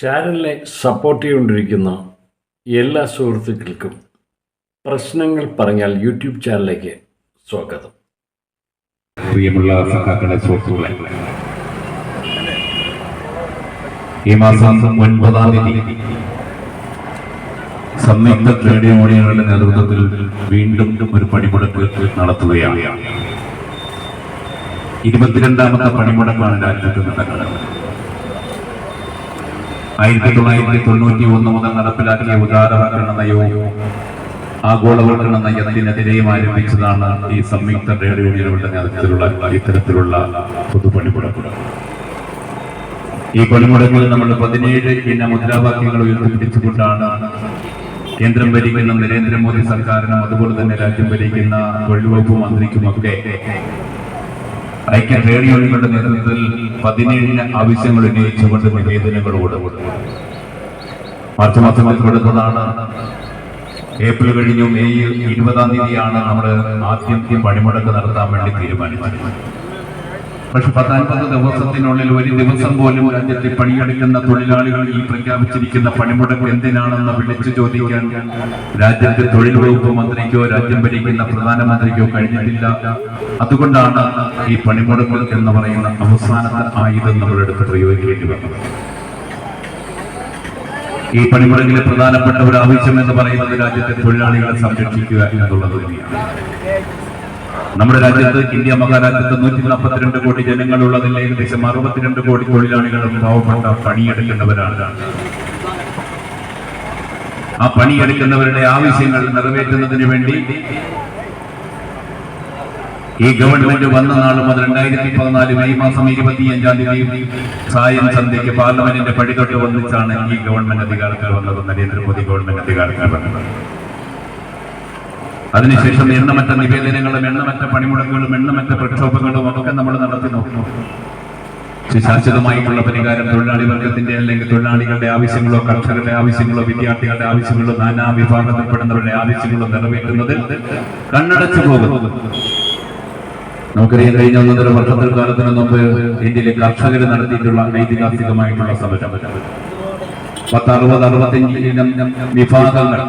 ചാനലിനെ സപ്പോർട്ട് ചെയ്തുകൊണ്ടിരിക്കുന്ന എല്ലാ സുഹൃത്തുക്കൾക്കും പ്രശ്നങ്ങൾ പറഞ്ഞാൽ യൂട്യൂബ് ചാനലിലേക്ക് സ്വാഗതം. പ്രിയമുള്ള സഖാക്കളെ സുഹൃത്തുക്കളെ. ഈ മാസം ഒൻപതാം തീയതി സംയുക്ത ട്രേഡ് യൂണിയനുകളുടെ നേതൃത്വത്തിൽ വീണ്ടും ഒരു പണിമുടക്ക് നടത്തുകയാണ്. ഇരുപത്തിരണ്ടാമത്തെ പണിമുടക്കാണ് രാജ്യത്ത് നടക്കുന്നത്. ആയിരത്തി തൊള്ളായിരത്തി തൊണ്ണൂറ്റി ഒന്ന് മുതൽ നടപ്പിലാക്കിയ ഉദാരവൽക്കരണ നയവും ആഗോളവൽക്കരണ നയത്തിനെതിരെയും ആരംഭിച്ചതാണ് ഈ സംയുക്ത ട്രേഡ് യൂണിയനുകളുടെ നേതൃത്വത്തിലുള്ള ഇത്തരത്തിലുള്ള പൊതുപണിമുടക്കുക ഈ പണിമുടക്കിൽ നമ്മൾ പതിനേഴ് ഇന്ന മുദ്രാവാക്യങ്ങൾ ഉയർത്തിപ്പിടിച്ചുകൊണ്ടാണ് കേന്ദ്രം ഭരിക്കുന്ന നരേന്ദ്രമോദി സർക്കാരിനും അതുപോലെ തന്നെ രാജ്യം ഭരിക്കുന്ന തൊഴിൽ വകുപ്പ് മന്ത്രിക്കുമൊക്കെ ഐക്യ ട്രേഡ് യൂണിയനുകളുടെ നേതൃത്വത്തിൽ പതിനേഴിന് ആവശ്യങ്ങൾ ഉന്നയിച്ചുകൊണ്ട് നിവേദനങ്ങളോട് മാർച്ച് മാസം കൊടുത്തതാണ് ഏപ്രിൽ കഴിഞ്ഞു മെയ് ഇരുപതാം തീയതിയാണ് നമ്മൾ ആദ്യം പണിമുടക്ക് നടത്താൻ വേണ്ടി തീരുമാനിച്ചത്. പക്ഷെ പത്താൻപത് ദിവസത്തിനുള്ളിൽ ഒരു ദിവസം പോലും രാജ്യത്തെ പണിയെടുക്കുന്ന തൊഴിലാളികൾ ഈ പ്രഖ്യാപിച്ചിരിക്കുന്ന പണിമുടക്ക് എന്തിനാണെന്ന് വിളിച്ചു ചോദിക്കാൻ രാജ്യത്തെ തൊഴിൽ വകുപ്പ് മന്ത്രിക്കോ രാജ്യം ഭരിക്കുന്ന പ്രധാനമന്ത്രിക്കോ കഴിഞ്ഞിട്ടില്ല. അതുകൊണ്ടാണ് ഈ പണിമുടക്ക് എന്ന് പറയുന്ന അവസാനത്തെ ആയുധം നമ്മളെടുത്ത് പ്രയോഗിക്കേണ്ടി വന്നത്. ഈ പണിമുടക്കിലെ പ്രധാനപ്പെട്ട ഒരു ആവശ്യം എന്ന് പറയുന്നത് രാജ്യത്തെ തൊഴിലാളികളെ സംരക്ഷിക്കുക എന്നുള്ളത് തന്നെയാണ്. നമ്മുടെ രാജ്യത്ത് ഇന്ത്യ മഹാരാജ്യത്ത് നൂറ്റി നാൽപ്പത്തിരണ്ട് കോടി ജനങ്ങളുള്ളതിൽ ഏകദേശം അറുപത്തിരണ്ട് കോടി തൊഴിലാളികളും പാവപ്പെട്ട പണിയെടുക്കുന്നവരാണ്. ആ പണിയെടുക്കുന്നവരുടെ ആവശ്യങ്ങൾ നിറവേറ്റുന്നതിന് വേണ്ടി ഈ ഗവൺമെന്റ് വന്ന നാൾ മുതൽ രണ്ടായിരത്തി പതിനാല് മെയ് മാസം ഇരുപത്തിയഞ്ചാം തീയതി സായം സന്ധ്യയ്ക്ക് പാർലമെന്റിന്റെ പടിതൊട്ട് വന്നിച്ചാണ് ഈ ഗവൺമെന്റ് അധികാരത്തിൽ വന്നത്. നരേന്ദ്രമോദി ഗവൺമെന്റ് അധികാരത്തിൽ വന്നത്. അതിനുശേഷം എണ്ണമറ്റ നിവേദനങ്ങളും എണ്ണമറ്റ പണിമുടക്കുകളും എണ്ണമറ്റ പ്രക്ഷോഭങ്ങളും ഒക്കെ നമ്മൾ നടത്തി നോക്കുന്നു. ശാശ്വതമായിട്ടുള്ള പരിഹാരം തൊഴിലാളി വർഗത്തിന്റെ അല്ലെങ്കിൽ തൊഴിലാളികളുടെ ആവശ്യങ്ങളോ കർഷകരുടെ ആവശ്യങ്ങളോ വിദ്യാർത്ഥികളുടെ ആവശ്യങ്ങളോ നാനാ വിഭാഗത്തിൽപ്പെടുന്നവരുടെ ആവശ്യങ്ങളോ നിറവേറ്റുന്നതിൽ കണ്ണടച്ചു പോകുന്നു. നമുക്കറിയാം കഴിഞ്ഞ ഒന്നര വർഷത്തിൽ കാലത്തിന് മുമ്പ് ഇന്ത്യയിലെ കർഷകർ നടത്തിയിട്ടുള്ള ഐതിഹാസികമായിട്ടുള്ള സമരം. പത്ത് അറുപത് അറുപത്തിയഞ്ച് വിഭാഗങ്ങൾ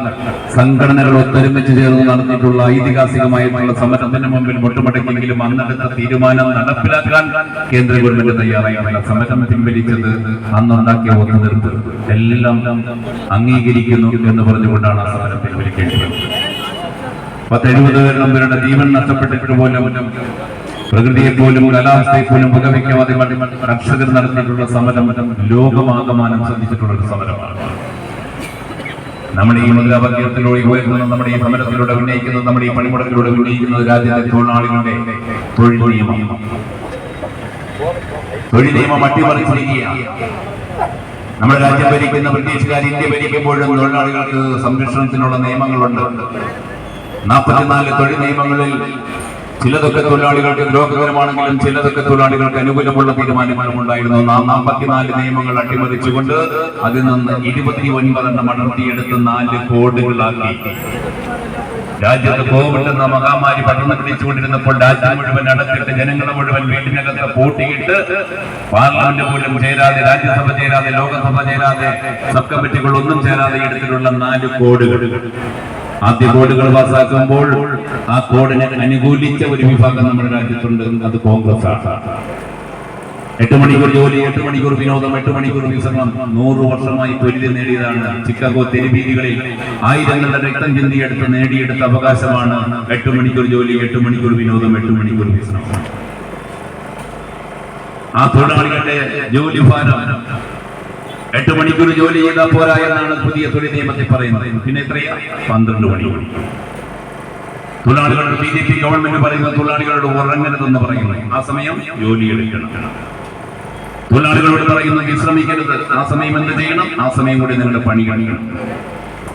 സംഘടനകൾ ഒത്തൊരുമിച്ച് ചേർന്ന് നടത്തിയിട്ടുള്ള ഐതിഹാസികമായിട്ടുള്ള സമരത്തിന് മുമ്പിൽ മുട്ടുമടക്കിയെങ്കിലും അന്നെടുത്ത തീരുമാനം നടപ്പിലാക്കാൻ കേന്ദ്ര ഗവൺമെന്റ് തയ്യാറായിട്ടുള്ള സമരം പിൻവലിച്ചത് അന്നുണ്ടാക്കിയ ഒത്തുതീർപ്പ്. എല്ലാം അംഗീകരിക്കുന്നു എന്ന് പറഞ്ഞുകൊണ്ടാണ് ആ സമരം പിൻവലിക്കേണ്ടത്. പത്തെഴുപത് പേരുടെ ജീവൻ നഷ്ടപ്പെട്ടിട്ട് പോലും പ്രകൃതിയെ പോലും കാലാവസ്ഥയെ പോലും വകവയ്ക്കാതെ കർഷകർ നടത്തിയിട്ടുള്ള സമരം ലോകമാകമാനം ശ്രദ്ധിച്ചിട്ടുള്ള ഒരു സമരമാണ്. നമ്മുടെ ഈ മുദ്രാവാക്യത്തിലൂടെ ഉയർന്നത് നമ്മുടെ ഈ സമരത്തിലൂടെ ഉന്നയിക്കുന്നത് നമ്മുടെ ഈ പണിമുടക്കിലൂടെ ഉന്നയിക്കുന്നത് രാജ്യത്തെ തൊഴിലാളികളുടെ തൊഴിൽ നിയമം. തൊഴിൽ നിയമം അട്ടിമറിച്ചിരിക്കുകയാണ് നമ്മുടെ രാജ്യം ഭരിക്കുന്ന ബ്രിട്ടീഷുകാർ ഇന്ത്യ ഭരിക്കുമ്പോഴും തൊഴിലാളികൾക്ക് സംരക്ഷണത്തിനുള്ള നിയമങ്ങളുണ്ട്. നാൽപ്പത്തിനാല് തൊഴിൽ നിയമങ്ങളിൽ ചിലതൊക്കെ തൊഴിലാളികൾക്ക് ദ്രോഹകരമാണെങ്കിലും ചിലതൊക്കെ തൊഴിലാളികൾക്ക് അനുകൂലമുള്ള തീരുമാനങ്ങളും ഉണ്ടായിരുന്നു നാൽപ്പത്തിനാല് നിയമങ്ങൾ അട്ടിമറിച്ചുകൊണ്ട് അതിൽ നിന്ന് ഇരുപത്തി ഒൻപതെണ്ണം അടർത്തിയെടുത്ത് നാല് കോഡുകളാക്കി. രാജ്യത്ത് കോവിഡ് എന്ന മഹാമാരി പടർന്നു പിടിച്ചുകൊണ്ടിരുന്നപ്പോൾ രാജ്യം മുഴുവൻ അടച്ചിട്ട് ജനങ്ങളെ മുഴുവൻ വീട്ടിനകത്ത് പൂട്ടിയിട്ട് പാർലമെന്റ് പോലും ചേരാതെ രാജ്യസഭ ചേരാതെ ലോകസഭ ചേരാതെ സബ് കമ്മിറ്റികൾ ഒന്നും ചേരാതെ എടുത്തിട്ടുള്ള നാല് കോഡുകൾ. ആദ്യ കോഡുകൾ പാസ്സാക്കുമ്പോൾ ആ കോഡിനെ അനുകൂലിച്ച ഒരു വിഭാഗം നമ്മുടെ രാജ്യത്തുണ്ട്. അത് കോൺഗ്രസ് ആണ് എട്ട് മണിക്കൂർ ജോലി എട്ട് മണിക്കൂർ വിനോദം എട്ട് മണിക്കൂർ വിശ്രമം. നൂറ് വർഷമായി തൊഴിൽ നേടിയതാണ് ചിക്കാഗോ തെരുവീതികളിൽ. ആയിരങ്ങളുടെ രക്തം ചിന്തിയെടുത്ത് നേടിയെടുത്ത അവകാശമാണ് എട്ട് മണിക്കൂർ ജോലി എട്ട് മണിക്കൂർ വിനോദം എട്ട് മണിക്കൂർ വിശ്രമം. ആ തൊഴിലാളികളുടെ ജോലി ഭാരം എട്ട് മണിക്കൂർ ജോലി ചെയ്താൽ പോരാ എന്നാണ് പുതിയ തൊഴിൽ നിയമത്തിൽ പറയുന്നത്. പിന്നെ എത്രയാ? പന്ത്രണ്ട് മണി. തൊഴിലാളികളുടെ ബി ജെ പി ഗവൺമെന്റ് പറയുന്ന തൊഴിലാളികളോട് ഉറങ്ങരുതെന്ന് പറയുന്നത് ആ സമയം ജോലി എടുക്കണം. തൊഴിലാളികളോട് പറയുന്നത് വിശ്രമിക്കരുത്. ആ സമയം എന്ത് ചെയ്യണം? ആ സമയം കൂടി നിങ്ങളുടെ പണി കഴിക്കണം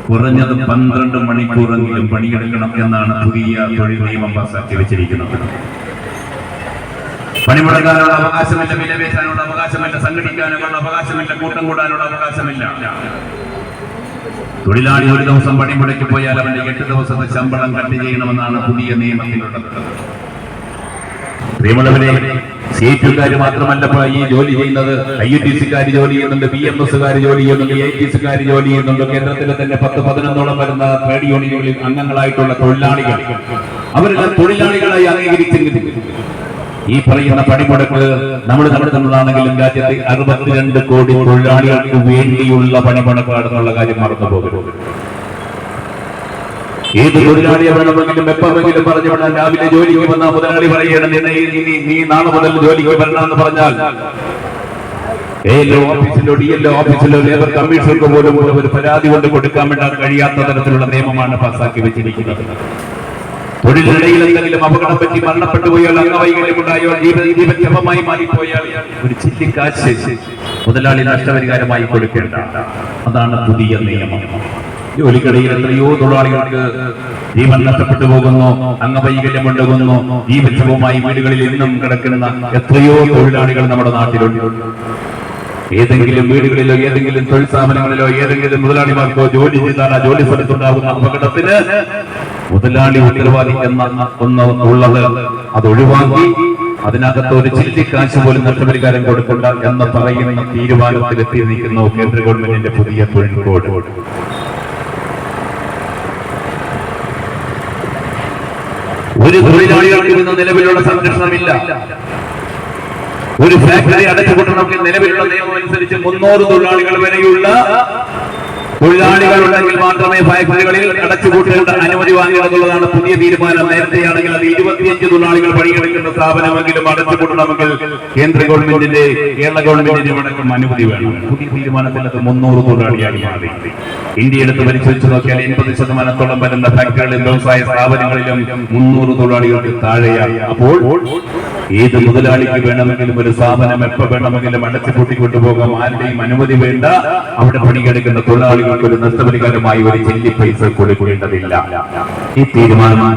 കുറഞ്ഞത് പന്ത്രണ്ട് മണിക്കൂറെങ്കിലും പണിയെടുക്കണം എന്നാണ് പുതിയ തൊഴിൽ നിയമം പാസാക്കി വെച്ചിരിക്കുന്നത്. പണിമുടക്കാനുള്ള അവകാശമില്ല വിലവേശാനുള്ള അവകാശമില്ല സംഘടിക്കാനുള്ള അവകാശമില്ല കൂട്ടം കൂടാനുള്ള അവകാശമില്ല. തൊഴിലാളി ഒരു ദിവസം പണിമുടക്കി പോയാൽ അവന്റെ എട്ട് ദിവസത്തെ ശമ്പളം കട്ട് ചെയ്യണമെന്നാണ് പുതിയ നിയമത്തിലുള്ളത്. പ്രിയമുള്ളവരെ സി ഐ ടിക്കാർ മാത്രമല്ല ഈ ജോലി ചെയ്യുന്നത്. ഐ ടി സിക്കാർ ജോലി ചെയ്യുന്നുണ്ട് ബി എം എസ്സുകാർ ജോലി ചെയ്യുന്നുണ്ട് എ ടി സിക്കാർ ജോലി ചെയ്യുന്നുണ്ട്. കേന്ദ്രത്തിലെ തന്നെ പത്ത് പതിനൊന്നോളം വരുന്ന ട്രേഡ് യൂണിയനുകളിൽ അംഗങ്ങളായിട്ടുള്ള തൊഴിലാളികൾ. അവരുടെ തൊഴിലാളികളായി അംഗീകരിച്ചെങ്കിൽ ഈ പറയുന്ന പണിമുടക്ക് നമ്മൾ നടത്തുന്നതാണെങ്കിലും രാജ്യത്തെ അറുപത്തിരണ്ട് കോടി തൊഴിലാളികൾക്ക് വേണ്ടിയുള്ള പണിമുടക്കാണെന്നുള്ള കാര്യം മറന്നു പോകരുത്. ഏത് തൊഴിലാളിയെ വേണമെങ്കിലും എപ്പോഴെങ്കിലും പറഞ്ഞു വിടാൻ രാവിലെ ജോലിക്ക് വന്ന മുതലാളി പറയണം നിന്നെ ഇനി നീ നാളെ മുതൽ ജോലിക്ക് വരണമെന്ന് പറഞ്ഞാൽ ഏതോ ഓഫീസിലോ ഡി എൽ ഓഫീസിലോ ലേബർ കമ്മീഷണർക്ക് പോലും ഒരു പരാതി കൊണ്ട് കൊടുക്കാൻ വേണ്ട കഴിയാത്ത തരത്തിലുള്ള നിയമമാണ് പാസാക്കി വെച്ചിരിക്കുന്നത്. തൊഴിലിടയിൽ എന്തെങ്കിലും അപകടം പറ്റി മരണപ്പെട്ടു പോയാൽ അംഗവൈകല്യം ഉണ്ടായോ? മാറിപ്പോയാൽ ഒരു ചില്ലിക്കാശ് മുതലാളി നഷ്ടപരിഹാരമായി കൊടുക്കേണ്ട. അതാണ് പുതിയ നിയമം. ജോലിക്കിടയിൽ എത്രയോ തൊഴിലാളികൾക്ക് ജീവൻ നഷ്ടപ്പെട്ടു പോകുന്നു അംഗവൈകല്യം ഉണ്ടാകുന്നു. ഈ ജീവക്ഷമമായി വീടുകളിൽ ഇന്നും കിടക്കുന്ന എത്രയോ തൊഴിലാളികൾ നമ്മുടെ നാട്ടിലുണ്ട്. ഏതെങ്കിലും വീടുകളിലോ ഏതെങ്കിലും തൊഴിൽ സ്ഥാപനങ്ങളിലോ ഏതെങ്കിലും മുതലാളിമാർക്കോ ജോലി ചെയ്താൽ ആ ജോലി സ്ഥലത്തുണ്ടാകുന്ന അപകടത്തിന് മുതലാളി ഉത്തരവാദി എന്ന ഒന്ന് ഉള്ളത് അത് ഒഴിവാക്കി അതിനകത്ത് ഒരു ചില്ലിക്കാശ് പോലും നഷ്ടപരിഹാരം കൊടുക്കണ്ട എന്ന് പറയുന്ന തീരുമാനത്തിലെത്തി നിൽക്കുന്നു കേന്ദ്ര ഗവൺമെന്റിന്റെ പുതിയ തൊഴിൽ കോഡ് ഒരു തൊഴിലാളികൾക്ക് ഇന്ന് നിലവിലുള്ള സംരക്ഷണമില്ല. ഒരു ഫാക്ടറി അടച്ചുപൂട്ടണമെങ്കിൽ നിലവിലുള്ള നിയമം അനുസരിച്ച് മുന്നൂറ് തൊഴിലാളികൾ വരെയുള്ള തൊഴിലാളികൾ ഉണ്ടെങ്കിൽ മാത്രമേ ഫാക്ടറികളിൽ അടച്ചുപൂട്ടേണ്ട അനുമതി വാങ്ങണമെന്നുള്ളതാണ് പുതിയ തീരുമാനം. നേരത്തെയാണെങ്കിൽ അത് ഇരുപത്തിയഞ്ച് തൊഴിലാളികൾ പണിയെടുക്കുന്ന സ്ഥാപനമെങ്കിലും അടച്ചുപൂട്ടണമെങ്കിൽ കേന്ദ്ര ഗവൺമെന്റിന്റെ കേരള ഗവൺമെന്റിന്റെ അടക്കം അനുമതി വേണം. പുതിയ തീരുമാനത്തിൽ അത് മുന്നൂറ് തൊഴിലാളിയായി മാറി. ഇന്ത്യ എടുത്ത് പരിശോധിച്ച് നോക്കിയാൽ എൺപത് ശതമാനത്തോളം വരുന്ന ഫാക്ടറികളിലും വ്യവസായ സ്ഥാപനങ്ങളിലും മുന്നൂറ് തൊഴിലാളികൾക്ക് താഴെയാണ്. അപ്പോൾ ഏത് മുതലാളിക്ക് വേണമെങ്കിലും ഒരു സ്ഥാപനം എപ്പോ വേണമെങ്കിലും അടച്ചുപൂട്ടി കൊണ്ടുപോകാം ആരുടെയും അനുമതി വേണ്ട. അവിടെ പണിയെടുക്കുന്ന തൊഴിലാളികൾക്ക് ഒരു നഷ്ടപരിഹാരമായി ഒരു ചെല്ലി പൈസ കൊടുക്കേണ്ടതില്ല ഈ തീരുമാനം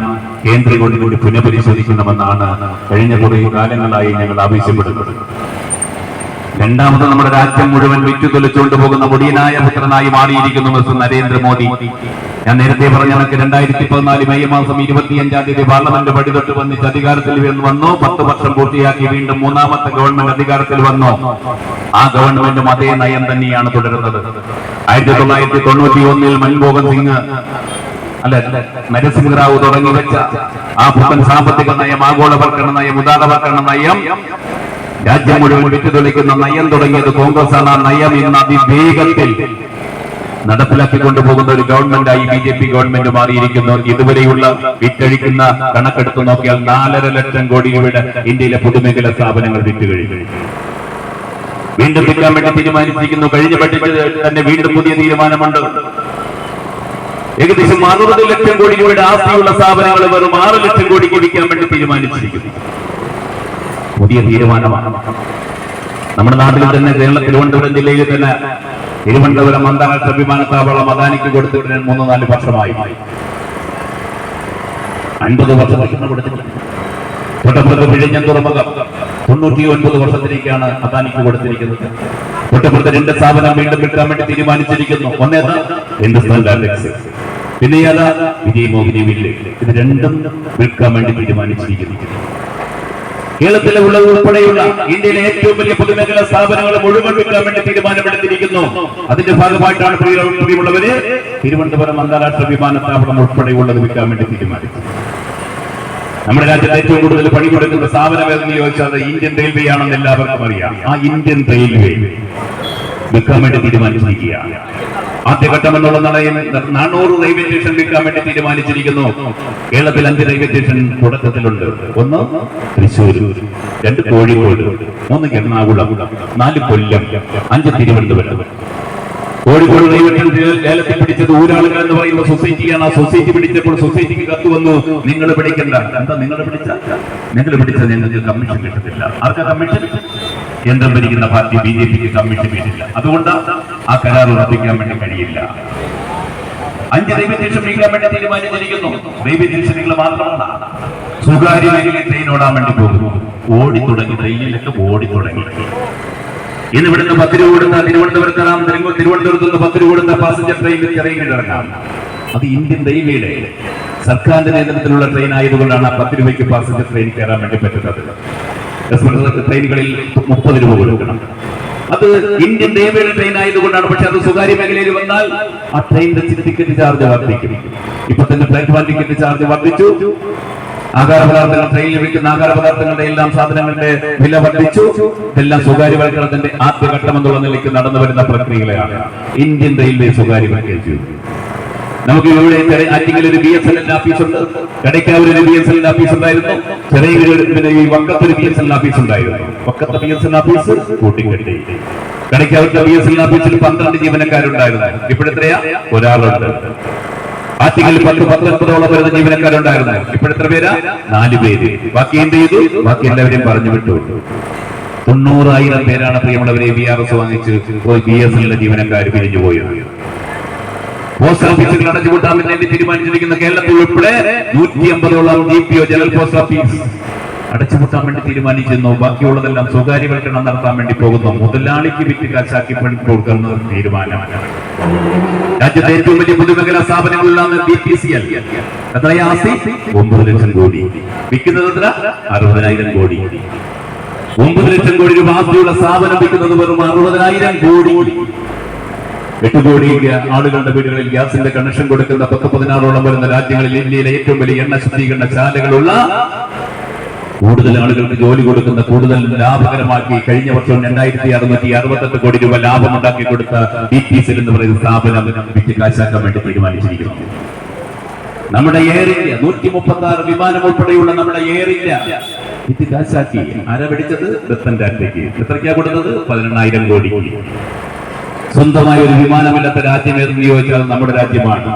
കേന്ദ്ര ഗവൺമെന്റ് പുനഃപരിശോധിക്കണമെന്നാണ് കഴിഞ്ഞ കുറേ കാലങ്ങളായി ഞങ്ങൾ ആവശ്യപ്പെടുന്നത്. രണ്ടാമത് നമ്മുടെ രാജ്യം മുഴുവൻ വിറ്റു തൊലിച്ചുകൊണ്ട് പോകുന്ന മുടിയനായ പുത്രനായി മാറിയിരിക്കുന്നു മിസ്റ്റർ നരേന്ദ്രമോദി. ഞാൻ നേരത്തെ പറഞ്ഞ കണക്ക് രണ്ടായിരത്തി പതിനാല് മെയ് മാസം ഇരുപത്തിയഞ്ചാം തീയതി പാർലമെന്റ് പടിതൊട്ട് വന്നിച്ച് അധികാരത്തിൽ വന്നു പത്ത് വർഷം പൂർത്തിയാക്കി വീണ്ടും മൂന്നാമത്തെ ഗവൺമെന്റ് അധികാരത്തിൽ വന്നു. ആ ഗവൺമെന്റും അതേ നയം തന്നെയാണ് തുടരുന്നത്. ആയിരത്തി തൊള്ളായിരത്തി തൊണ്ണൂറ്റി ഒന്നിൽ മൻമോഹൻ സിംഗ് അല്ല നരസിംഹറാവു തുടങ്ങി വെച്ച ആ പുത്തൻ സാമ്പത്തിക നയം ആഗോളവൽക്കരണ നയം ഉദാരവൽക്കരണ നയം രാജ്യം മുഴുവൻ വിറ്റുതൊളിക്കുന്ന നയം തുടങ്ങിയത് കോൺഗ്രസ് ആണ് ആ നയം ഇന്ന് അതിവേഗത്തിൽ നടപ്പിലാക്കി കൊണ്ടുപോകുന്ന ഒരു ഗവൺമെന്റായി ബി ജെ പി ഗവൺമെന്റ് മാറിയിരിക്കുന്നു. ഇതുവരെയുള്ള വിറ്റഴിക്കുന്ന കണക്കെടുത്ത് നോക്കിയാൽ നാലര ലക്ഷം കോടി രൂപയുടെ ഇന്ത്യയിലെ പൊതുമേഖലാ സ്ഥാപനങ്ങൾ വിറ്റുകഴിഞ്ഞു വീണ്ടും വിൽക്കാൻ വേണ്ടി തീരുമാനിച്ചിരിക്കുന്നു. കഴിഞ്ഞ ബഡ്ജറ്റിൽ തന്നെ വീണ്ടും പുതിയ തീരുമാനമുണ്ട്. ഏകദേശം അറുപത് ലക്ഷം കോടി രൂപയുടെ ആസ്തിയുള്ള സ്ഥാപനങ്ങൾ വെറും ആറ് ലക്ഷം കോടിക്ക് വിൽക്കാൻ വേണ്ടി തീരുമാനിച്ചിരിക്കുന്നു. പുതിയ തീരുമാനമാണ് നമ്മുടെ നാട്ടിൽ തന്നെ കേരള തിരുവനന്തപുരം ജില്ലയിൽ തന്നെ തിരുവനന്തപുരം അന്താരാഷ്ട്ര വിമാനത്താവളം അദാനിക്ക് കൊടുത്തിട്ട് മൂന്ന് നാല് വർഷമായി. അൻപത് വർഷം ഭക്ഷണം കൊടുത്തിട്ടുണ്ട്. വിഴിഞ്ഞം തുറമുഖം തൊണ്ണൂറ്റി ഒൻപത് വർഷത്തിലേക്കാണ് അദാനിക്ക് കൊടുത്തിരിക്കുന്നത്. തൊട്ടപ്പുറത്ത് രണ്ട് സ്ഥാപനം വീണ്ടും വിൽക്കാൻ വേണ്ടി തീരുമാനിച്ചിരിക്കുന്നു. പിന്നെ വില്ല്. ഇത് രണ്ടും വിൽക്കാൻ വേണ്ടി തീരുമാനിച്ചിരിക്കുന്നു. കേരളത്തിലെ ഉള്ളത് ഉൾപ്പെടെയുള്ള ഇന്ത്യയിലെ ഏറ്റവും വലിയ പൊതുമേഖലാ സ്ഥാപനങ്ങൾ മുഴുവൻ വിൽക്കാൻ വേണ്ടി തീരുമാനമെടുത്തിരിക്കുന്നു. അതിന്റെ ഭാഗമായിട്ടാണ് പ്രിയ- പ്രിയമുള്ളവര് തിരുവനന്തപുരം അന്താരാഷ്ട്ര വിമാനത്താവളം ഉൾപ്പെടെയുള്ളത് വിൽക്കാൻ വേണ്ടി തീരുമാനിച്ചത്. നമ്മുടെ രാജ്യത്ത് ഏറ്റവും കൂടുതൽ പണി കൊടുക്കുന്ന സ്ഥാപനം ഏതെന്ന് ചോദിച്ചാൽ ഇന്ത്യൻ റെയിൽവേ ആണെന്ന് എല്ലാവർക്കും അറിയാം. ആ ഇന്ത്യൻ റെയിൽവേ വിൽക്കാൻ വേണ്ടി തീരുമാനിച്ചിരിക്കുകയാണ്. ആദ്യഘട്ടം എന്നുള്ള നിലയിൽ നാനൂറ് റെയിൽവേ സ്റ്റേഷൻ വിൽക്കാൻ വേണ്ടി തീരുമാനിച്ചിരിക്കുന്നു. കേരളത്തിൽ അഞ്ച് റെയിൽവേ സ്റ്റേഷൻ തുടക്കത്തിലുണ്ട്. ഒന്ന് തൃശ്ശൂർ രണ്ട് കോഴിക്കോട് മൂന്ന് എറണാകുളം നാല് കൊല്ലം അഞ്ച് തിരുവനന്തപുരം. കോഴിക്കോട് ലേലത്തിൽ പിടിച്ചത് ഊരാളുകൾ എന്ന് പറയുന്ന സൊസൈറ്റിയാണ്. ആ സൊസൈറ്റി പിടിച്ചപ്പോൾ സൊസൈറ്റിക്ക് കത്ത് വന്നു. നിങ്ങൾ പിടിക്കണ്ട. എന്താ നിങ്ങൾ പിടിച്ച? നിങ്ങൾ പിടിച്ച ഞങ്ങൾക്ക് കമ്മീഷൻ കിട്ടത്തില്ല. ആർക്കാ കമ്മീഷൻ? കേന്ദ്രം ഭരിക്കുന്ന പാർട്ടി ബി ജെ പിക്ക് കമ്മീഷൻ കിട്ടില്ല. അതുകൊണ്ട് ആ കരാർ ഉറപ്പിക്കാൻ വേണ്ടി കഴിയില്ല. അഞ്ച് റെയിൽവേ നീക്കാൻ വേണ്ടി തീരുമാനിച്ചിരിക്കുന്നു. റെയിൽവേ നിങ്ങൾ മാത്രമാണ്. സ്വകാര്യ മേഖലയിൽ ട്രെയിൻ ഓടാൻ വേണ്ടി പോകും. ഓടി തുടങ്ങി ട്രെയിനിലൊക്കെ ഓടി തുടങ്ങി. ഇന്ന് ഇവിടുന്ന് പത്ത് രൂപ കൊടുത്ത തിരുവനന്തപുരത്ത് നാം തിരുവ- തിരുവനന്തപുരത്ത് നിന്ന് പത്ത് രൂപ കൊടുത്ത പാസഞ്ചർ ട്രെയിനിൽ ഇറങ്ങാം. അത് ഇന്ത്യൻ റെയിൽവേയുടെ സർക്കാരിന്റെ നേതൃത്വത്തിലുള്ള ട്രെയിൻ ആയതുകൊണ്ടാണ് ആ പത്ത് രൂപയ്ക്ക് പാസഞ്ചർ ട്രെയിൻ കയറാൻ വേണ്ടി പറ്റുന്നത്. ട്രെയിനുകളിൽ മുപ്പത് രൂപ കൊടുക്കണം. അത് ഇന്ത്യൻ റെയിൽവേയുടെ ട്രെയിൻ ആയതുകൊണ്ടാണ്. പക്ഷെ അത് സ്വകാര്യ മേഖലയിൽ വന്നാൽ ആ ട്രെയിനിന്റെ ടിക്കറ്റ് ചാർജ് വർദ്ധിക്കും. ഇപ്പൊ തന്നെ പ്ലാറ്റ്ഫോം ടിക്കറ്റ് ചാർജ് വർദ്ധിച്ചു. ആഹാര പദാർത്ഥങ്ങൾ ട്രെയിനിൽ ലഭിക്കുന്ന ആഹാര പദാർത്ഥങ്ങളുടെ എല്ലാം സാധനങ്ങളുടെ വില വർദ്ധിച്ചു. ഇതെല്ലാം സ്വകാര്യവൽക്കരണത്തിന്റെ ആദ്യഘട്ടം എന്നുള്ള നിലയ്ക്ക് നടന്നു വരുന്ന പ്രക്രിയകളെയാണ് ഇന്ത്യൻ റെയിൽവേ സ്വകാര്യവൽക്കരിച്ചു നമുക്ക് ഇവിടെ ആറ്റിങ്ങൽ ഒരു ബി എസ് എൽ ഓഫീസ് ഉണ്ട്. കടയ്ക്കാവൂർ ഒരു ബി എസ് എൽ ഓഫീസ് ഉണ്ടായിരുന്നു. ചെറിയ പിന്നെ ഈ വക്കത്ത് ഒരു ബി എസ് എൽ ഓഫീസ് ഉണ്ടായിരുന്നു. വക്കത്തെ ബി എസ് എൽ ഓഫീസ് കൂട്ടിക്കെട്ടി. കടയ്ക്കാവൂരത്തെ ബി എസ് എൽ ഓഫീസിൽ പന്ത്രണ്ട് ജീവനക്കാരുണ്ടായിരുന്നു. ഇപ്പോഴെത്രയാ? ഒരാളുണ്ട്. ആറ്റിങ്ങൽ പത്ത് പത്തൊൻപതോളം വരുന്ന ജീവനക്കാരുണ്ടായിരുന്നു. ഇപ്പോഴെത്ര പേരാ? നാല് പേര്. ബാക്കി എന്ത് ചെയ്തു? ബാക്കി എല്ലാവരെയും പറഞ്ഞു വിട്ടു. തൊണ്ണൂറായിരം പേരാണ് പ്രിയമുള്ളവരെ ബി ആർ എസ് വാങ്ങിച്ച് ബി എസ് എല്ലിന്റെ ജീവനക്കാർ പിരിഞ്ഞു പോയത്. പോസ്റ്റ് ഓഫീസുകൾ അടച്ചുപൂട്ടാൻ വേണ്ടി തീരുമാനിച്ചിരിക്കുന്ന കേരളത്തിൽ ഉൾപ്പെടെ നൂറ്റി അമ്പതോളം D P O general post office അടച്ചുപൂട്ടാൻ വേണ്ടി തീരുമാനിച്ചിരുന്നു. ബാക്കിയുള്ളതെല്ലാം സ്വകാര്യവൽക്കരണം നടത്താൻ വേണ്ടി പോകുന്നു. മുതലാളിക്ക് വിറ്റ് കാശാക്കി പണി കൊടുക്കുന്ന തീരുമാനം. രാജ്യത്തെ ഏറ്റവും വലിയ പൊതുമേഖലാ സ്ഥാപനങ്ങളിലാണ് ബി പി സി എൽ എത്രയാ ആസ്തി? ഒമ്പത് ലക്ഷം കോടി. വിൽക്കുന്നത് എത്ര? അറുപതിനായിരം കോടി. ഒമ്പത് ലക്ഷം കോടി രൂപ ആസ്തിയുള്ള സ്ഥാപനം വിൽക്കുന്നത് വെറും അറുപതിനായിരം കോടി. എട്ട് കോടി ആളുകളുടെ വീടുകളിൽ ഗ്യാസിന്റെ കണക്ഷൻ കൊടുക്കുന്ന പത്ത് പതിനാറോളം വരുന്ന രാജ്യങ്ങളിൽ ഇന്ത്യയിലെ ഏറ്റവും വലിയ എണ്ണ ശുദ്ധീകരണ ശാലകളുള്ള കൂടുതൽ ആളുകൾക്ക് ജോലി കൊടുക്കുന്ന കൂടുതൽ ലാഭകരമാക്കി കഴിഞ്ഞ വർഷം രണ്ടായിരത്തി അറുന്നൂറ്റി അറുപത്തെട്ട് കോടി രൂപ ലാഭം ഉണ്ടാക്കി കൊടുത്ത ബി പി സെൽ എന്ന് പറയുന്ന സ്ഥാപനം വിറ്റ് കാശാക്കാൻ വേണ്ടി തീരുമാനിച്ചിരിക്കുന്നു. നമ്മുടെ എയർ നൂറ്റി മുപ്പത്തി ആറ് വിമാനം ഉൾപ്പെടെയുള്ള നമ്മുടെ എയർ ഇന്ത്യ വിറ്റ് കാശാക്കി. ആരാ പിടിച്ചത്? ദത്തൻ രാജ്യത്തേക്ക് എത്രയ്ക്കാ കൊടുത്തത്? പതിനെണ്ണായിരം കോടി. സ്വന്തമായ ഒരു വിമാനമില്ലാത്ത രാജ്യം ഏതെന്ന് ചോദിച്ചാൽ നമ്മുടെ രാജ്യമാണ്.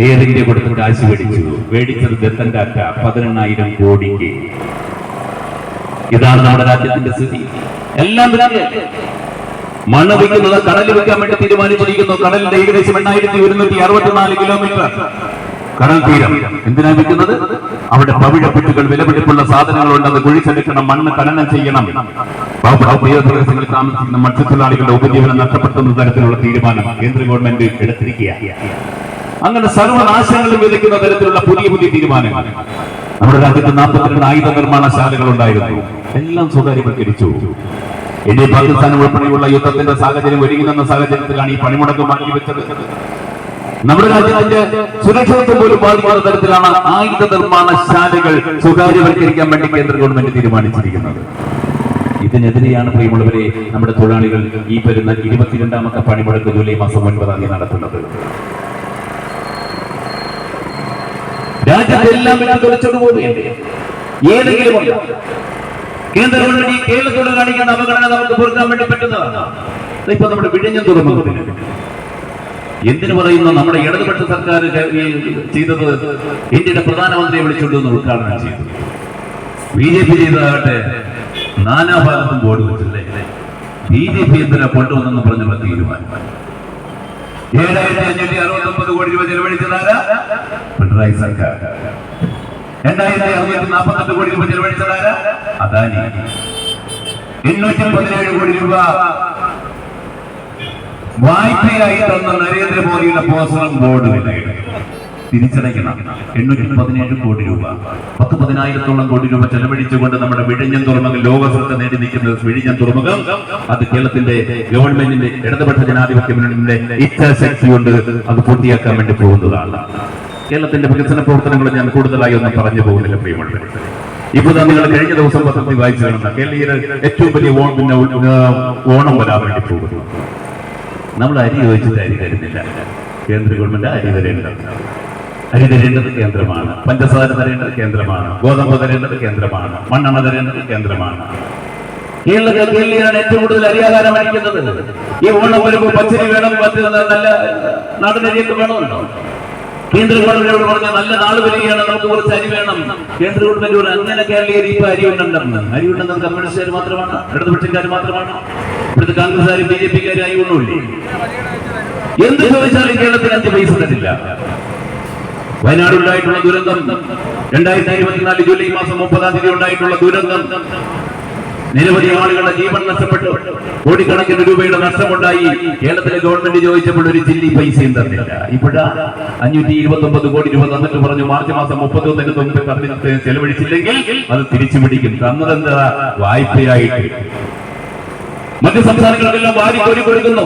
ഏതിന്റെ കൊടുത്ത് കാശ് മേടിച്ചു. മേടിച്ചത് ദത്തൻ ടാറ്റ പതിനെണ്ണായിരം കോടിക്ക്. ഇതാണ് നമ്മുടെ രാജ്യത്തിന്റെ സ്ഥിതി. എല്ലാം? മണ്ണ് വയ്ക്കുന്നത് കടലിൽ വെക്കാൻ വേണ്ടി തീരുമാനിച്ചിരിക്കുന്നു. കടലിന്റെ ഏകദേശം എണ്ണായിരത്തി ഒരുന്നൂറ്റി അറുപത്തിനാല് കിലോമീറ്റർ. കടൽ തീരം. എന്തിനാ വിൽക്കുന്നത് അവിടെ പവിഴപ്പെട്ടുകൾ വിലപിടിപ്പുള്ള സാധനങ്ങൾ അത് കുഴിച്ചെടുക്കണം. മണ്ണ് ഖനനം ചെയ്യണം. പാവപ്പെട്ട തീരപ്രദേശങ്ങളിൽ താമസിക്കുന്ന മത്സ്യത്തൊഴിലാളികളുടെ ഉപജീവനം നഷ്ടപ്പെടുത്തുന്ന തരത്തിലുള്ള തീരുമാനം കേന്ദ്ര ഗവൺമെന്റ് എടുത്തിരിക്കുകയാണ്. അങ്ങനെ സർവനാശങ്ങളും വിതയ്ക്കുന്ന തരത്തിലുള്ള പുതിയ പുതിയ തീരുമാനങ്ങൾ. നമ്മുടെ രാജ്യത്ത് നാൽപ്പത്തിരണ്ട് ആയുധ നിർമ്മാണശാലകൾ ഉണ്ടായിരുന്നു. എല്ലാം സ്വകാര്യവൽക്കരിച്ചു ഇന്ത്യ പാകിസ്ഥാൻ ഉൾപ്പെടെയുള്ള യുദ്ധത്തിന്റെ സാഹചര്യം ഒരുങ്ങി നിന്ന സാഹചര്യത്തിലാണ് ഈ പണിമുടക്ക് മാറ്റിവെച്ചത്. നമ്മുടെ രാജ്യത്തിന്റെ സുരക്ഷിതത്വം പോലും ബാധിക്കുന്ന തരത്തിലാണ് ആയുധ നിർമ്മാണശാലകൾ സ്വകാര്യവൽക്കരിക്കാൻ വേണ്ടി കേന്ദ്ര ഗവൺമെന്റ് തീരുമാനിച്ചിരിക്കുന്നത്. ഇതിനെതിരെയാണ് പ്രിയമുള്ളവരെ നമ്മുടെ തൊഴിലാളികൾ ഈ വരുന്ന ഇരുപത്തിരണ്ടാമത്തെ പണിമുടക്ക് ജൂലൈ മാസം ഒൻപതാം തീയതി നടത്തുന്നത്. രാജ്യത്തെല്ലാം എല്ലാം തുറച്ചോണ്ട് പോവുകയല്ലേ ഏതെങ്കിലും? കേന്ദ്ര ഗവൺമെന്റ് കേരളത്തോട് കാണിക്കുന്ന അവഗണന നമുക്ക് പൊറുക്കാൻ വേണ്ടി പറ്റുന്നതാണ് ഇപ്പൊ നമ്മുടെ വിഴിഞ്ഞം തുറമുഖത്തിന്. എന്തിനു പറയുന്നു? നമ്മുടെ ഇടതുപക്ഷ സർക്കാർ ചെയ്തത് ഇന്ത്യയുടെ പ്രധാനമന്ത്രിയെ വിളിച്ചുകൊണ്ടുവന്ന് ഉദ്ഘാടനം ചെയ്തു. ബി ജെ പി ചെയ്തതാകട്ടെ നാനാഭാഗത്തും ബോർഡ് വെച്ചല്ലേ ബി ജെ പി എന്തിനാ കൊണ്ടുവന്നെന്ന് പറഞ്ഞുള്ള തീരുമാനം. ഏഴായിരത്തി അഞ്ഞൂറ്റി അറുപത്തി ഒമ്പത് കോടി രൂപ ചെലവഴിച്ചതാരാ പിണറായി സർക്കാർ. രണ്ടായിരത്തി അറുന്നൂറ്റി നാൽപ്പത്തെട്ട് കോടി രൂപ ചെലവഴിച്ചതാരാ അദാനി. എണ്ണൂറ്റി പതിനേഴ് കോടി രൂപ വായ്പയായി തന്ന നരേന്ദ്രമോദിയുടെ പോസ്റ്ററും ബോർഡ് വിലയുടെ തിരിച്ചടയ്ക്കണം. എണ്ണൂറ്റി പതിനേഴ് കോടി രൂപ. പത്ത് പതിനായിരത്തോളം കോടി രൂപ ചെലവഴിച്ചുകൊണ്ട് നമ്മുടെ വിഴിഞ്ഞം തുറമുഖം ലോകശ്രദ്ധ നേടി നിൽക്കുന്ന വിഴിഞ്ഞം തുറമുഖം. അത് കേരളത്തിന്റെ ഗവൺമെന്റിന്റെ ഇടതുപക്ഷ ജനാധിപത്യ മുന്നണിയുടെ ഇച്ഛാശക്തി കൊണ്ട് അത് പൂർത്തിയാക്കാൻ വേണ്ടി പോകുന്നതാണ്. കേരളത്തിന്റെ വികസന പ്രവർത്തനങ്ങൾ ഞാൻ കൂടുതലായി ഒന്നും പറഞ്ഞു പോകുന്നില്ല പ്രിയമുള്ളവർ ഇപ്പൊ ദാ നിങ്ങൾ കഴിഞ്ഞ ദിവസം പത്രത്തിൽ വായിച്ചു കാണുന്ന കേരളീയർ ഏറ്റവും വലിയ ഓണം പിന്നെ ഓണം വരാൻ വേണ്ടി പോകുന്നു. നമ്മൾ അരി ചോദിച്ചിട്ട് അരി തരുന്നില്ല. കേന്ദ്ര ഗവൺമെന്റ് അരി തരേണ്ടത് അരി തരേണ്ടത് കേന്ദ്രമാണ്. പഞ്ചസാര തരേണ്ടത് കേന്ദ്രമാണ്. ഗോതമ്പ് തരേണ്ടത് കേന്ദ്രമാണ്. മണ്ണെണ്ണ തരേണ്ടത് കേന്ദ്രമാണ്. കേരളത്തിൽ ഏറ്റവും കൂടുതൽ അരിയാഹാരം അടിക്കുന്നത്. ഈ ഓണം വരുമ്പോൾ പച്ചരി വേണം പച്ചരി നല്ല നാടൻ അരിയൊക്കെ വേണമല്ലോ. കേന്ദ്ര ഗവൺമെന്റിനോട് പറഞ്ഞ നല്ല നാൾ വരികയാണ് നമുക്ക് കുറച്ച് അരി വേണം. കേന്ദ്ര ഗവൺമെന്റിനോട് അങ്ങനെ കേരളീയർ ഇപ്പൊ അരി ഉണ്ടെന്ന് അരി ഉണ്ടെന്ന് കമ്മ്യൂണിസ്റ്റുകാർ മാത്രമാണ് ഇടതുപക്ഷക്കാർ മാത്രമാണ്. ഇവിടുത്തെ കോൺഗ്രസ്സുകാരും ബി ജെ പിക്കാരും അരി ഒന്നുമില്ലേ എന്ത് ചോദിച്ചാലും കേരളത്തിൽ അഞ്ച് പൈസ തരില്ല. വയനാടുണ്ടായിട്ടുള്ള ദുരന്തം. രണ്ടായിരത്തി ഇരുപത്തിനാല് ജൂലൈ മാസം മുപ്പതാം തീയതി ഉണ്ടായിട്ടുള്ള ദുരന്തം. നിരവധി ആളുകളുടെ ജീവൻ നഷ്ടപ്പെട്ടു. കോടിക്കണക്കിന് രൂപയുടെ നഷ്ടമുണ്ടായി. കേരളത്തിലെ ഗവൺമെന്റ് ചോദിച്ചപ്പോൾ ഒരു ചില്ലി പൈസയും തന്നില്ല. ഇപ്പോഴാ അഞ്ഞൂറ്റി ഇരുപത്തി ഒമ്പത് കോടി രൂപ തന്നിട്ട് പറഞ്ഞു മാർച്ച് മാസം മുപ്പത്തി ഒന്നിന് മുമ്പ് തന്നിട്ട് ചെലവഴിച്ചില്ലെങ്കിൽ അത് തിരിച്ചു പിടിക്കും. തന്നതെന്താ? വായ്പയായിട്ട്. മറ്റു സംസ്ഥാനങ്ങൾക്കെല്ലാം വാരി കോരി കൊടുക്കുന്നു.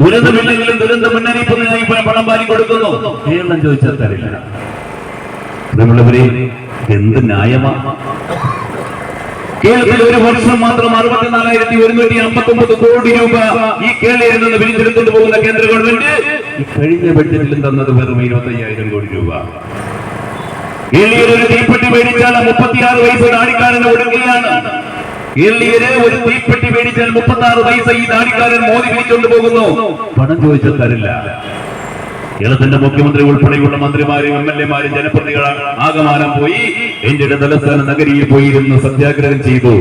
ദുരന്തമില്ലെങ്കിലും ദുരന്ത മുന്നറിയിപ്പിനായി പണം പാലി കൊടുക്കുന്നു. കേരളം ചോദിച്ചാൽ തരില്ല. പ്രിയമുള്ളവരെ എന്ത് ന്യായമാ? കേരളത്തിൽ ഒരു വർഷം മാത്രം അറുപത്തിനാലായിരത്തി ഒരുന്നൂറ്റി അമ്പത്തി ഒമ്പത് കോടി രൂപ ഈ കേരളയിൽ നിന്ന് പിരിച്ചെടുത്തുകൊണ്ട് പോകുന്ന കേന്ദ്ര ഗവൺമെന്റ് കഴിഞ്ഞ ബഡ്ജറ്റിലും തന്നത് വെറും ഇരുപത്തി അയ്യായിരം കോടി രൂപ. കേരളീയർ ഒരു തീപ്പെട്ടി മേടിച്ചാൽ മുപ്പത്തിയാറ് വയസ്സ് ദാടിക്കാരന് ഒടുക്കുകയാണ് കേരളീയര് ഒരു തീപ്പെട്ടി മേടിച്ചാൽ മുപ്പത്തി ആറ് പൈസ ഈ നാടിക്കാരൻ മോദി പിടിച്ചുകൊണ്ട് പോകുന്നു. പണം ചോദിച്ചാൽ തരില്ല കേരളത്തിന്റെ മുഖ്യമന്ത്രി ഉൾപ്പെടെയുള്ള മന്ത്രിമാരും എം എൽ എമാരും ജനപ്രതിനിധികൾ ആകമാനം പോയി ഇന്ത്യയുടെ തലസ്ഥാന നഗരിയിൽ പോയിരുന്ന് സത്യാഗ്രഹം ചെയ്തു.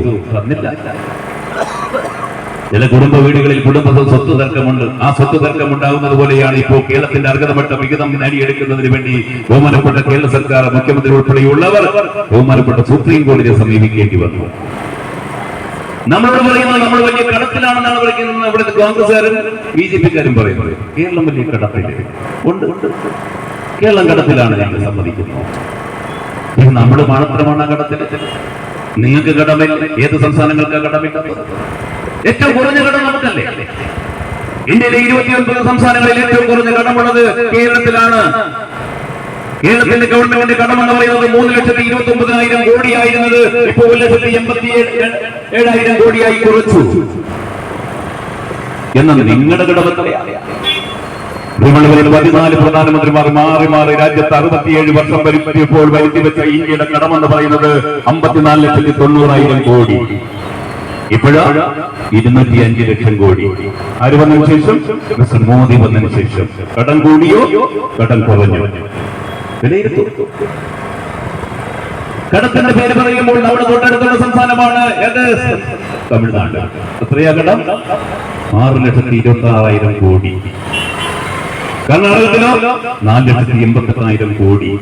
ചില കുടുംബ വീടുകളിൽ കുടുംബ സ്വത്ത് തർക്കമുണ്ട്. ആ സ്വത്ത് തർക്കം ഉണ്ടാകുന്നത് പോലെയാണ് ഇപ്പോൾ കേരളത്തിന്റെ അർഹതപ്പെട്ട വിഹിതം നേടിയെടുക്കുന്നതിന് വേണ്ടി ബഹുമാനപ്പെട്ട കേരള സർക്കാർ മുഖ്യമന്ത്രി ഉൾപ്പെടെയുള്ളവർ ബഹുമാനപ്പെട്ട സുപ്രീം കോടതിയെ സമീപിക്കേണ്ടി വന്നു. നമ്മളോട് പറയുന്നത് നമ്മൾ വലിയ കടത്തിലാണെന്നാണ് പറയുന്നത്. ഇവിടുത്തെ കോൺഗ്രസ്സുകാരും ബി ജെ പിക്കാരും പറയുന്നത് കേരളം വലിയ കടത്തിൽ. ഉണ്ട് ഉണ്ട് കേരളം കടത്തിലാണ് ഞങ്ങൾ സമ്മതിക്കുന്നു. ഇത് നമ്മൾ മാത്രമാണ് ആ കടത്തിൽ നിങ്ങൾക്ക് കടമില്ല ഏത് സംസ്ഥാനങ്ങൾക്ക് കടമില്ല ഏറ്റവും കുറഞ്ഞ കടം നമുക്കല്ലേ? ഇന്ത്യയിലെ ഇരുപത്തിയൊൻപത് സംസ്ഥാനങ്ങളിൽ ഏറ്റവും കുറഞ്ഞ കടമുള്ളത് കേരളത്തിലാണ്. കേരളത്തിന്റെ ഗവൺമെന്റിന്റെ കടം എന്ന് പറയുന്നത് മൂന്ന് ലക്ഷത്തി ഇരുപത്തി ഒമ്പതിനായിരം കോടിയായിരുന്നത് ഇപ്പൊ ഒരു ലക്ഷത്തി എൺപത്തി ഏഴായിരം കോടിയായി കുറച്ചു. എന്നാൽ നിങ്ങളുടെ കടം ഭൂമണ്ഡലത്തിൽ പതിനാല് പ്രധാനമന്ത്രിമാർ മാറി മാറി രാജ്യത്ത് അറുപത്തിയേഴ് വർഷം വരുത്തിയപ്പോൾ വരുത്തി വെച്ച ഇന്ത്യയുടെ കടമെന്ന് പറയുന്നത് അമ്പത്തിനാല് ലക്ഷത്തി തൊണ്ണൂറായിരം കോടി. ഇപ്പോഴാ ഇരുന്നൂറ്റി അഞ്ച് ലക്ഷം കോടി. ആര് വന്നതിന് ശേഷം? മോദി വന്നതിന് ശേഷം. കടം കൂടിയോ? കടം കുറഞ്ഞോ. വിലയിരുത്തും. കടത്തിന്റെ പേര് പറയുമ്പോൾ നമ്മുടെ തൊട്ടടുത്തുള്ള സംസ്ഥാനമാണ് തമിഴ്നാട്. എത്രയാ കടം? ആറ് ലക്ഷത്തി ഇരുപത്തി ആറായിരം കോടി. കർണാടകത്തിലോ? നാല് ലക്ഷത്തി കോടി.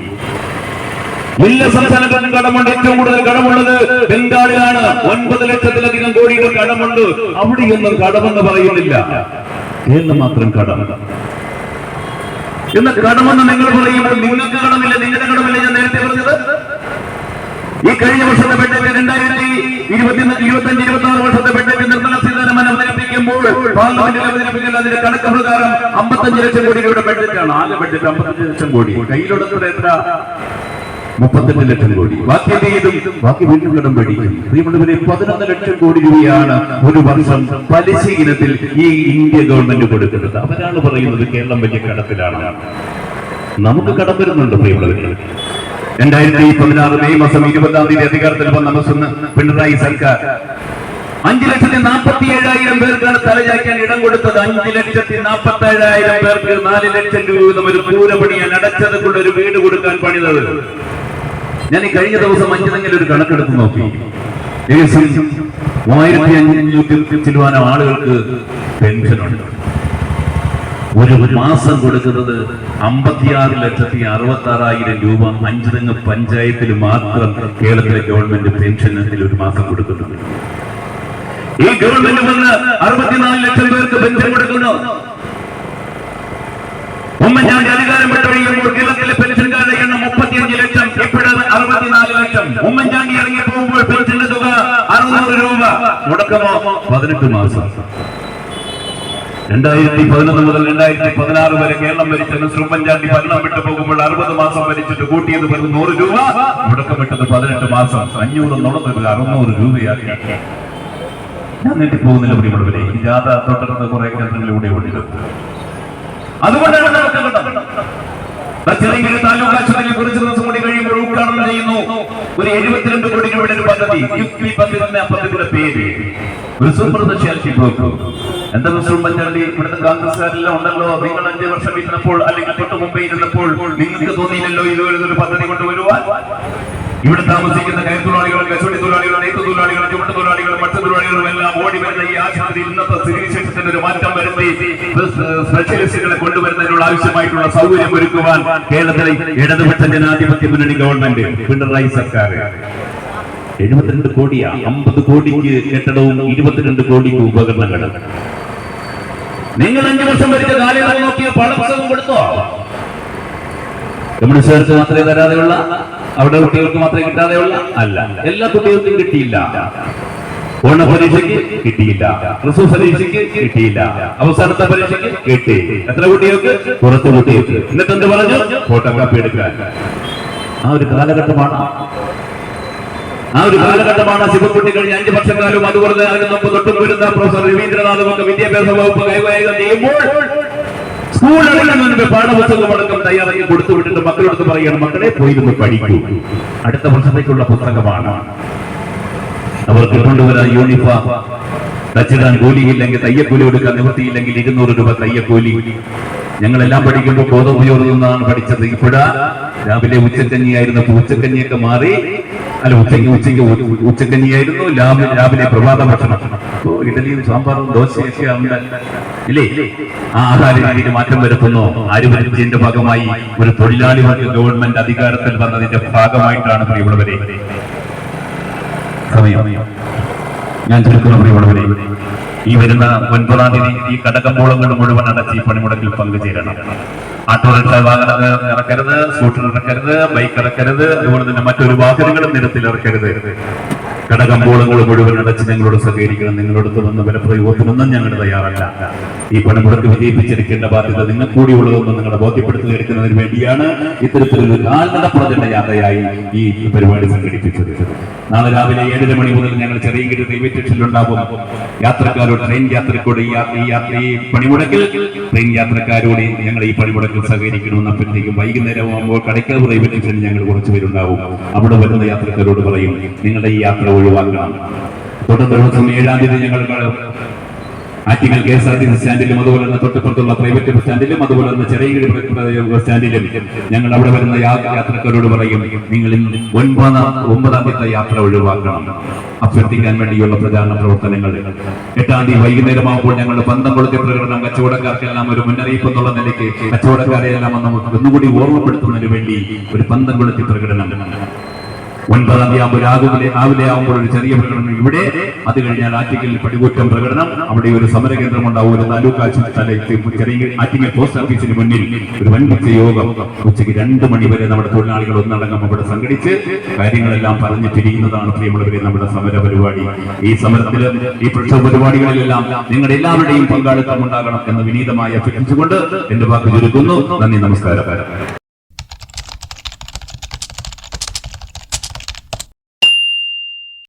എല്ലാ സംസ്ഥാനത്തിനും കടമുണ്ട്. ഏറ്റവും കൂടുതൽ കടമുള്ളത് ബംഗാളിലാണ്. ഒൻപത് ലക്ഷത്തിലധികം കോടിയുടെ കടമുണ്ട്. അവിടെയൊന്നും കടമെന്ന് പറയുന്നില്ല. കേരളം മാത്രം കടം. എന്ന് കടമെന്ന് നിങ്ങൾ പറയുമ്പോൾ നിങ്ങൾക്ക് കടമില്ല നിങ്ങളുടെ കടമില്ല ഞാൻ നേരത്തെ പറഞ്ഞത്. ഈ കഴിഞ്ഞ വർഷത്തെ ബഡ്ജറ്റ് രണ്ടായിരത്തി ഇരുപത്തി ഇരുപത്തി അഞ്ച് ഇരുപത്തി ആറ് വർഷത്തെ ബഡ്ജറ്റ് നിർമ്മല സീതാരാമൻ അവതരിപ്പിക്കുമ്പോൾ പാർലമെന്റിൽ അവതരിപ്പിക്കുന്ന അതിന്റെ കണക്ക് പ്രകാരം അമ്പത്തഞ്ച് ലക്ഷം കോടി രൂപയുടെ ബഡ്ജറ്റാണ് ആകെ ബഡ്ജറ്റ് അമ്പത്തഞ്ച് ലക്ഷം കോടി. കയ്യിലുള്ളത് എത്ര? മുപ്പത്തെട്ട് ലക്ഷം കോടി. ബാക്കി എന്ത് ചെയ്തും? ബാക്കി വീണ്ടും കടം പേടിക്കും പതിനൊന്ന് ലക്ഷം കോടി രൂപയാണ് ഒരു വർഷം പലിശ ഇനത്തിൽ ഈ ഇന്ത്യ ഗവൺമെന്റ് കൊടുക്കുന്നത്. അവരാണ് പറയുന്നത് കേരളം വലിയ കടത്തിലാണ്. നമുക്ക് കടം വരുന്നുണ്ട് പ്രിയമുള്ളവരെ. രണ്ടായിരത്തി പതിനാറ് മെയ് മാസം ഇരുപതാം തീയതി അധികാരത്തിൽ വന്ന ബസ്സെന്ന് പിണറായി സർക്കാർ അഞ്ചു ലക്ഷത്തി നാൽപ്പത്തി ഏഴായിരം പേർക്കാണ് തലചായ്ക്കാൻ ഇടം കൊടുത്തത്. അഞ്ചു ലക്ഷത്തി നാൽപ്പത്തി ഏഴായിരം പേർക്ക് നാല് ലക്ഷം രൂപ ഒരു പൂരപണിയാണ് അടച്ചത് കൊണ്ട് ഒരു വീട് കൊടുക്കാൻ പണിതത്. ഞാൻ ഈ കഴിഞ്ഞ ദിവസം അഞ്ചിനെങ്കിലും ഒരു കണക്കെടുത്ത് നോക്കി. ഏകദേശം മൂവായിരത്തി അഞ്ഞൂറ്റി ചിലവാനം ആളുകൾക്ക് പെൻഷനുണ്ട്. ഒരു മാസം കൊടുക്കുന്നത് അമ്പത്തിയാറ് ലക്ഷത്തി അറുപത്തി ആറായിരം രൂപ അഞ്ചുതെങ്ങ് പഞ്ചായത്തിൽ മാത്രം കേരളത്തിലെ ഗവൺമെന്റ് പെൻഷനത്തിൽ ഒരു മാസം കൊടുക്കുന്നുണ്ട്. ഈ ഗവൺമെന്റ് വന്ന് അറുപത്തിനാല് ലക്ഷം പേർക്ക് പെൻഷൻ കൊടുക്കുന്നു. ഉമ്മൻചാണ്ടി അധികാരം വിട്ടൊഴിയുമ്പോൾ കേരളത്തിലെ പെൻഷൻകാരുടെ എണ്ണം മുപ്പത്തിയഞ്ച് ലക്ഷം അറുപത്തിനാല് ലക്ഷം. ഉമ്മൻചാണ്ടി ഇറങ്ങി പോകുമ്പോൾ പെൻഷന്റെ തുക അറുന്നൂറ് രൂപ. മുടക്കമോ? പതിനെട്ട് മാസം. രണ്ടായിരത്തി പതിനൊന്ന് മുതൽ രണ്ടായിരത്തി പതിനാറ് വരെ കേരളം ഭരിച്ച മിസ്റ്റർ ഭരണം വിട്ടു പോകുമ്പോൾ അറുപത് മാസം ഭരിച്ചിട്ട് കൂട്ടിയത് വെറും നൂറ് രൂപ. മുടക്കമിട്ടത് പതിനെട്ട് മാസം. അഞ്ഞൂറ് നുണന്നത് അറുന്നൂറ് രൂപയാക്കി ഞാൻ നീട്ടി പോകുന്നില്ല പ്രിയമുള്ളവരെ ഈ ജാഥ തൊട്ടടുത്ത കുറെ കേന്ദ്രങ്ങളിലൂടെ ഉണ്ട് അതുകൊണ്ടാണ് താലൂക്ക് ആശുപത്രിയെ കുറച്ച് ദിവസം കൂടി കഴിയുമ്പോൾ ഉദ്ഘാടനം ചെയ്യുന്നു. ഒരു എഴുപത്തിരണ്ട് കോടി രൂപയുടെ ഒരു പദ്ധതി. യുക്തി പദ്ധതി എന്ന പദ്ധതിയുടെ പേര്. എന്താ ഉമ്മൻചാണ്ടി ഇവിടുത്തെ കോൺഗ്രസ്സുകാരെല്ലാം ഉണ്ടല്ലോ. നിങ്ങൾ അഞ്ചു വർഷം ഇരുന്നപ്പോൾ അല്ലെങ്കിൽ തൊട്ട് മുമ്പേ ഇരുന്നപ്പോൾ നിങ്ങൾക്ക് തോന്നിയില്ലല്ലോ ഇതുവരെ ഒരു പദ്ധതി കൊണ്ടുവരുവാൻ? ഇവിടെ താമസിക്കുന്ന കയർത്തൊഴിലാളികളും കച്ചവടി തൊഴിലാളികളും നെയ്ത്ത് തൊഴിലാളികളും ചുമട്ട് തൊഴിലാളികളും മത്സ്യത്തൊഴിലാളികളും എല്ലാം ഓടി വരുന്ന ഈ ആശുപത്രി ഇന്നത്തെ സ്ഥിതിവിശേഷത്തിന് ഒരു മാറ്റം വരുത്തി സ്പെഷ്യലിസ്റ്റുകളെ കൊണ്ടുവരുന്നതിനുള്ള ആവശ്യമായിട്ടുള്ള സൗകര്യം ഒരുക്കുവാൻ കേരളത്തിലെ ഇടതുപക്ഷ ജനാധിപത്യ മുന്നണി ഗവൺമെന്റ് പിണറായി സർക്കാർ. എഴുപത്തിരണ്ട് കോടിയാ അമ്പത് കോടിക്ക് കെട്ടിടവും ഇരുപത്തിരണ്ട് കോടിക്ക് ഉപകരണങ്ങളും. നിങ്ങൾ അഞ്ചു വർഷം വരിച്ച കാലയളവ് നോക്കിയ പാഠപുസ്തകം കൊടുത്തോ? കമ്മ്യൂണിസ്റ്റുകാർക്ക് മാത്രമേ തരാതെയുള്ള അവിടെ കുട്ടികൾക്ക് മാത്രമേ കിട്ടാതെയുള്ള അല്ല. എല്ലാ കുട്ടികൾക്കും കിട്ടിയില്ല. ഓണ പരീക്ഷയ്ക്ക് കിട്ടിയില്ല. ക്രിസ്മസ് പരീക്ഷയ്ക്ക് കിട്ടിയില്ല. അവസാനത്തെ പരീക്ഷയ്ക്ക് കിട്ടി എത്ര കുട്ടികൾക്ക്? കുറച്ച് കുട്ടികൾക്ക്. എന്നിട്ട് എന്ത് പറഞ്ഞു? ഫോട്ടോഗ്രാഫി എടുക്കാൻ. ആ ഒരു കാലഘട്ടമാണ്. ആ ഒരു കാലഘട്ടമാണ് ശിവക്കുട്ടി കഴിഞ്ഞ അഞ്ച് വർഷക്കാലം അതുപോലെ അതിന് മുമ്പ് തൊട്ടും വരുന്ന പ്രൊഫസർ രവീന്ദ്രനാഥ് ഒക്കെ വിദ്യാഭ്യാസ വകുപ്പ് കൈകാര്യം ചെയ്യുമ്പോൾ സ്കൂൾ അടങ്ങുന്നതിന് പാഠപുസ്തകം അടക്കം തയ്യാറാക്കി കൊടുത്തു വിട്ടിട്ട് മക്കളോട് പറയുകയാണ് മക്കളെ പോയിരുന്നു പഠിക്കൂ. അടുത്ത വർഷത്തേക്കുള്ള പുസ്തകമാണ്. അവർക്ക് കൊണ്ടുവരാൻ യൂണിഫോം തച്ചിടാൻ കൂലിയില്ലെങ്കിൽ തയ്യക്കൂലി കൊടുക്കാൻ നിവൃത്തിയില്ലെങ്കിൽ ഇരുന്നൂറ് രൂപ തയ്യക്കൂലി ഞങ്ങളെല്ലാം പഠിക്കുമ്പോൾ ബോധോപയോഗം നിന്നാണ് പഠിച്ചത്. ഇപ്പോഴാ രാവിലെ ഉച്ചക്കഞ്ഞിയായിരുന്നു. ഇപ്പൊ ഉച്ചക്കഞ്ഞിയൊക്കെ മാറി അല്ല ഉച്ചയ്ക്ക് ഉച്ചയ്ക്ക് ഉച്ചക്കഞ്ഞിയായിരുന്നു രാവിലെ രാവിലെ പ്രഭാത ഭക്ഷണം. ഇഡലിയും സാമ്പാറും ദോശയൊക്കെ ഇല്ലേ? ആ ആഹാര രീതിയിൽ മാറ്റം വരുത്തുന്നു. ആര് വരുത്തിയതിന്റെ ഭാഗമായി ഒരു തൊഴിലാളി വർഗ ഗവൺമെന്റ് അധികാരത്തിൽ വന്നതിന്റെ ഭാഗമായിട്ടാണ് പ്രിയമുള്ളവരെ സമയം. ഞാൻ ചുരുക്കുന്ന പ്രിയമുള്ളവരെ ഈ വരുന്ന ഒൻപതാം തീയതി ഈ കടകമ്പോളങ്ങൾ മുഴുവൻ അടച്ച് ഈ പണിമുടക്കിൽ പങ്കുചേരണം. ഓട്ടോറിക്ഷ വാഹനം ഇറക്കരുത് സ്കൂട്ടർ ഇറക്കരുത് ബൈക്ക് ഇറക്കരുത് അതുപോലെ തന്നെ മറ്റൊരു വാഹനങ്ങളും നിരത്തിൽ ഇറക്കരുത് കടകമ്പോളങ്ങൾ മുഴുവൻ അടച്ച് ഞങ്ങളോട് സഹകരിക്കണം. നിങ്ങളോട് വന്ന് വിലപ്രയോഗത്തിനൊന്നും ഞങ്ങൾ തയ്യാറല്ല. ഈ പണമുടക്ക് വിജയിപ്പിച്ചിരിക്കേണ്ട ബാധ്യത നിങ്ങൾ കൂടിയുള്ളതെന്ന് നിങ്ങളെ ബോധ്യപ്പെടുത്തി എടുക്കുന്നതിന് വേണ്ടിയാണ് ഇത്തരത്തിലൊരു കാൽനട പ്രചരണ യാത്രയായി ഈ പരിപാടി സംഘടിപ്പിച്ചത്. നാളെ രാവിലെ ഏഴര മണി മുതൽ ഞങ്ങൾ ചെറിയ റെയിൽവേ സ്റ്റേഷനിലുണ്ടാകും. യാത്രക്കാരോട് ട്രെയിൻ യാത്രക്കോട് ഈ യാത്ര ഈ യാത്ര ഈ പണിമുടക്കിൽ ട്രെയിൻ യാത്രക്കാരോട് ഞങ്ങൾ ഈ പണിമുടക്കിൽ സഹകരിക്കണമെന്ന് അപ്പോഴത്തേക്കും വൈകുന്നേരം ആകുമ്പോൾ കടയ്ക്കാവ് റെയിൽവേ സ്റ്റേഷനിൽ ഞങ്ങൾ കുറച്ചുപേരുണ്ടാവും അവിടെ വരുന്ന യാത്രക്കാരോട് പറയും നിങ്ങളുടെ ഈ യാത്ര ഒഴിവാക്കണം. തുടർന്ന് ദിവസം ഏഴാം തീയതി ഞങ്ങൾ Attingal K S R T സ്റ്റാൻഡിലും അതുപോലെ തന്നെ തൊട്ടപ്പുറത്തുള്ള പ്രൈവറ്റ് ബസ് സ്റ്റാൻഡിലും അതുപോലെ തന്നെ ചെറിയ സ്റ്റാൻഡിലും ഞങ്ങൾ അവിടെ വരുന്ന യാത്രക്കാരോട് പറയും നിങ്ങൾ ഒൻപതാം ഒമ്പതാം തീയതി യാത്ര ഒഴിവാക്കണം. അഭ്യർത്ഥിക്കാൻ വേണ്ടിയുള്ള പ്രചാരണ പ്രവർത്തനങ്ങൾ. എട്ടാം തീയതി വൈകുന്നേരമാകുമ്പോൾ ഞങ്ങൾ പന്തം കൊളുത്തി പ്രകടനം കച്ചവടക്കാർക്കെല്ലാം ഒരു മുന്നറിയിപ്പ് എന്നുള്ള നിലയ്ക്ക് കച്ചവടക്കാരെ എല്ലാം ഒന്ന് ഒന്നുകൂടി ഓർമ്മപ്പെടുത്തുന്നതിന് വേണ്ടി ഒരു പന്തം കൊളുത്തി പ്രകടനം. ഒൻപതാം തീയതി ആകുമ്പോൾ രാവിലെ രാവിലെ ആകുമ്പോൾ ഒരു ചെറിയ പ്രകടനം ഇവിടെ. അത് കഴിഞ്ഞാൽ ആറ്റിക്കലിൽ പടികൂറ്റം പ്രകടനം. അവിടെ ഒരു സമരകേന്ദ്രം ഉണ്ടാവും. ഒരു താലൂക്ക് ആശുപത്രി ചെറിയ ആറ്റിങ്ങൽ പോസ്റ്റ് ഓഫീസിന് മുന്നിൽ ഒരു വൻപിച്ച യോഗം. ഉച്ചയ്ക്ക് രണ്ട് മണി വരെ നമ്മുടെ തൊഴിലാളികൾ ഒന്നടങ്കം അവിടെ സംഘടിച്ച് കാര്യങ്ങളെല്ലാം പറഞ്ഞു പിരിയുന്നതാണ് പ്രിയമുള്ളവരെ നമ്മുടെ സമര പരിപാടി ഈ സമരത്തിൽ ഈ പ്രക്ഷോഭ പരിപാടികളിലെല്ലാം നിങ്ങളുടെ എല്ലാവരുടെയും പങ്കാളിത്തം ഉണ്ടാകണം എന്ന് വിനീതമായി അഭ്യർത്ഥിച്ചുകൊണ്ട് എന്റെ വാക്ക് ചുരുക്കുന്നു. നന്ദി നമസ്കാരം.